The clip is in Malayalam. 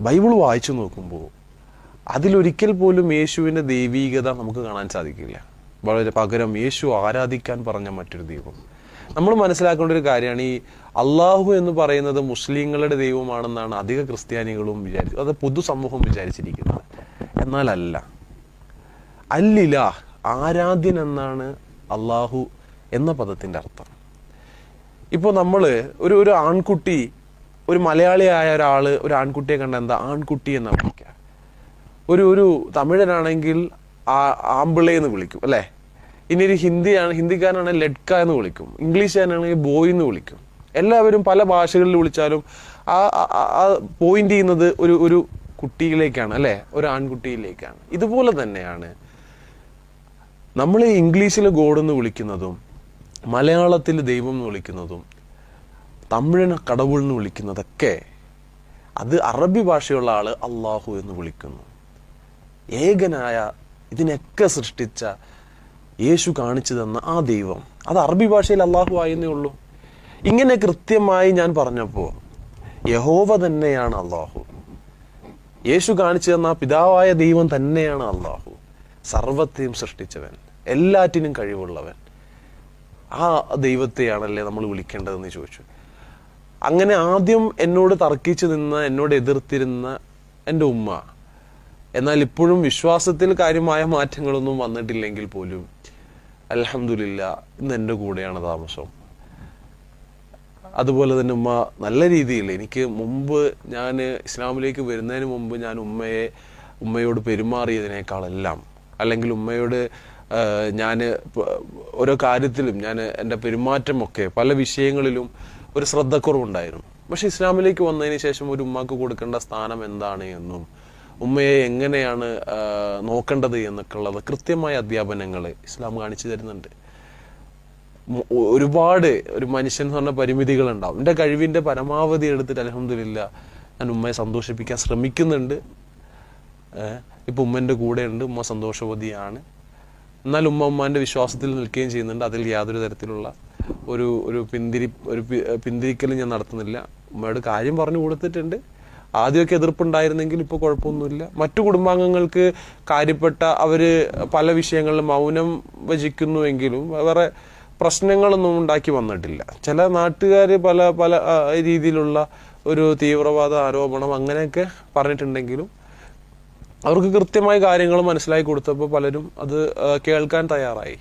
ബൈബിൾ വായിച്ചു നോക്കുമ്പോൾ അതിലൊരിക്കൽ പോലും യേശുവിന്റെ ദൈവീകത നമുക്ക് കാണാൻ സാധിക്കില്ല. വളരെ പകരം യേശു ആരാധിക്കാൻ പറഞ്ഞ മറ്റൊരു ദൈവം. നമ്മൾ മനസ്സിലാക്കേണ്ട ഒരു കാര്യമാണ് ഈ അള്ളാഹു എന്ന് പറയുന്നത് മുസ്ലിങ്ങളുടെ ദൈവമാണെന്നാണ് അധിക ക്രിസ്ത്യാനികളും വിചാരിച്ചു അത് പൊതുസമൂഹം വിചാരിച്ചിരിക്കുന്നത്. എന്നാലല്ല അല്ലില ആരാധ്യൻ എന്നാണ് അള്ളാഹു എന്ന പദത്തിന്റെ അർത്ഥം. ഇപ്പോൾ നമ്മൾ ഒരു ഒരു ആൺകുട്ടി ഒരു മലയാളിയായ ഒരാൾ ഒരു ആൺകുട്ടിയെ കണ്ട എന്താ? ആൺകുട്ടി എന്ന് വിളിക്കുക ഒരു ഒരു തമിഴനാണെങ്കിൽ ആ ആമ്പിളെ എന്ന് വിളിക്കും അല്ലേ? ഇനി ഒരു ഹിന്ദിയാണ് ഹിന്ദിക്കാരനാണെങ്കിൽ ലഡ്ക എന്ന് വിളിക്കും. ഇംഗ്ലീഷുകാരനാണെങ്കിൽ ബോയ് എന്ന് വിളിക്കും. എല്ലാവരും പല ഭാഷകളിൽ വിളിച്ചാലും ആ പോയിന്റ് ചെയ്യുന്നത് ഒരു ഒരു കുട്ടിയിലേക്കാണ് അല്ലേ? ഒരു ആൺകുട്ടിയിലേക്കാണ്. ഇതുപോലെ തന്നെയാണ് നമ്മൾ ഇംഗ്ലീഷിൽ ഗോഡ് എന്ന് വിളിക്കുന്നതും മലയാളത്തിൽ ദൈവം എന്ന് വിളിക്കുന്നതും തമിഴിന് കടവുൾ എന്ന് വിളിക്കുന്നതൊക്കെ അത് അറബി ഭാഷയുള്ള ആൾ അള്ളാഹു എന്ന് വിളിക്കുന്നു. ഏകനായ ഇതിനൊക്കെ സൃഷ്ടിച്ച യേശു കാണിച്ചു തന്ന ആ ദൈവം. അത് അറബി ഭാഷയിൽ അള്ളാഹു ആയെന്നേ ഉള്ളൂ. ഇങ്ങനെ കൃത്യമായി ഞാൻ പറഞ്ഞപ്പോൾ യഹോവ തന്നെയാണ് അള്ളാഹു യേശു കാണിച്ചു തന്ന പിതാവായ ദൈവം തന്നെയാണ് അള്ളാഹു സർവത്തെയും സൃഷ്ടിച്ചവൻ എല്ലാറ്റിനും കഴിവുള്ളവൻ. ആ ദൈവത്തെയാണല്ലേ നമ്മൾ വിളിക്കേണ്ടതെന്ന് ചോദിച്ചു. അങ്ങനെ ആദ്യം എന്നോട് തർക്കിച്ചു നിന്ന് എന്നോട് എതിർത്തിരുന്ന എന്റെ ഉമ്മ. എന്നാൽ ഇപ്പോഴും വിശ്വാസത്തിൽ കാര്യമായ മാറ്റങ്ങളൊന്നും വന്നിട്ടില്ലെങ്കിൽ പോലും അലഹമില്ല ഇന്ന് എന്റെ കൂടെയാണ് താമസം. അതുപോലെ തന്നെ ഉമ്മ നല്ല രീതിയിൽ എനിക്ക് മുമ്പ് ഞാൻ ഇസ്ലാമിലേക്ക് വരുന്നതിന് മുമ്പ് ഞാൻ ഉമ്മയെ ഉമ്മയോട് പെരുമാറിയതിനേക്കാളെല്ലാം അല്ലെങ്കിൽ ഉമ്മയോട് ഞാൻ ഓരോ കാര്യത്തിലും ഞാൻ എന്റെ പെരുമാറ്റമൊക്കെ പല വിഷയങ്ങളിലും ഒരു ശ്രദ്ധക്കുറവുണ്ടായിരുന്നു. പക്ഷെ ഇസ്ലാമിലേക്ക് വന്നതിന് ശേഷം ഒരു ഉമ്മക്ക് കൊടുക്കേണ്ട സ്ഥാനം എന്താണ് എന്നും ഉമ്മയെ എങ്ങനെയാണ് നോക്കേണ്ടത് എന്നൊക്കെ ഉള്ളത് കൃത്യമായ അധ്യാപനങ്ങൾ ഇസ്ലാം കാണിച്ചു തരുന്നുണ്ട്. ഒരുപാട് ഒരു മനുഷ്യൻ എന്ന് പറഞ്ഞ പരിമിതികൾ ഉണ്ടാവും എന്റെ കഴിവിന്റെ പരമാവധി എടുത്തിട്ട് അലഹമില്ല ഞാൻ ഉമ്മയെ സന്തോഷിപ്പിക്കാൻ ശ്രമിക്കുന്നുണ്ട്. ഇപ്പൊ ഉമ്മന്റെ കൂടെയുണ്ട് ഉമ്മ സന്തോഷവതിയാണ്. എന്നാൽ ഉമ്മ ഉമ്മാന്റെ വിശ്വാസത്തിൽ നിൽക്കുകയും ചെയ്യുന്നുണ്ട്. അതിൽ യാതൊരു തരത്തിലുള്ള ഒരു ഒരു പിന്തിരി ഒരു പിന്തിരിക്കലും ഞാൻ നടത്തുന്നില്ല. ഉമ്മയോട് കാര്യം പറഞ്ഞു കൊടുത്തിട്ടുണ്ട്. ആദ്യമൊക്കെ എതിർപ്പുണ്ടായിരുന്നെങ്കിൽ ഇപ്പോൾ കുഴപ്പമൊന്നുമില്ല. മറ്റു കുടുംബാംഗങ്ങൾക്ക് കാര്യപ്പെട്ട അവർ പല വിഷയങ്ങളിലും മൗനം ഭജിക്കുന്നുവെങ്കിലും വേറെ പ്രശ്നങ്ങളൊന്നും ഉണ്ടാക്കി വന്നിട്ടില്ല. ചില നാട്ടുകാർ പല പല രീതിയിലുള്ള ഒരു തീവ്രവാദ ആരോപണം അങ്ങനെയൊക്കെ പറഞ്ഞിട്ടുണ്ടെങ്കിലും അവർക്ക് കൃത്യമായ കാര്യങ്ങൾ മനസ്സിലാക്കി കൊടുത്തപ്പോൾ പലരും അത് കേൾക്കാൻ തയ്യാറായി.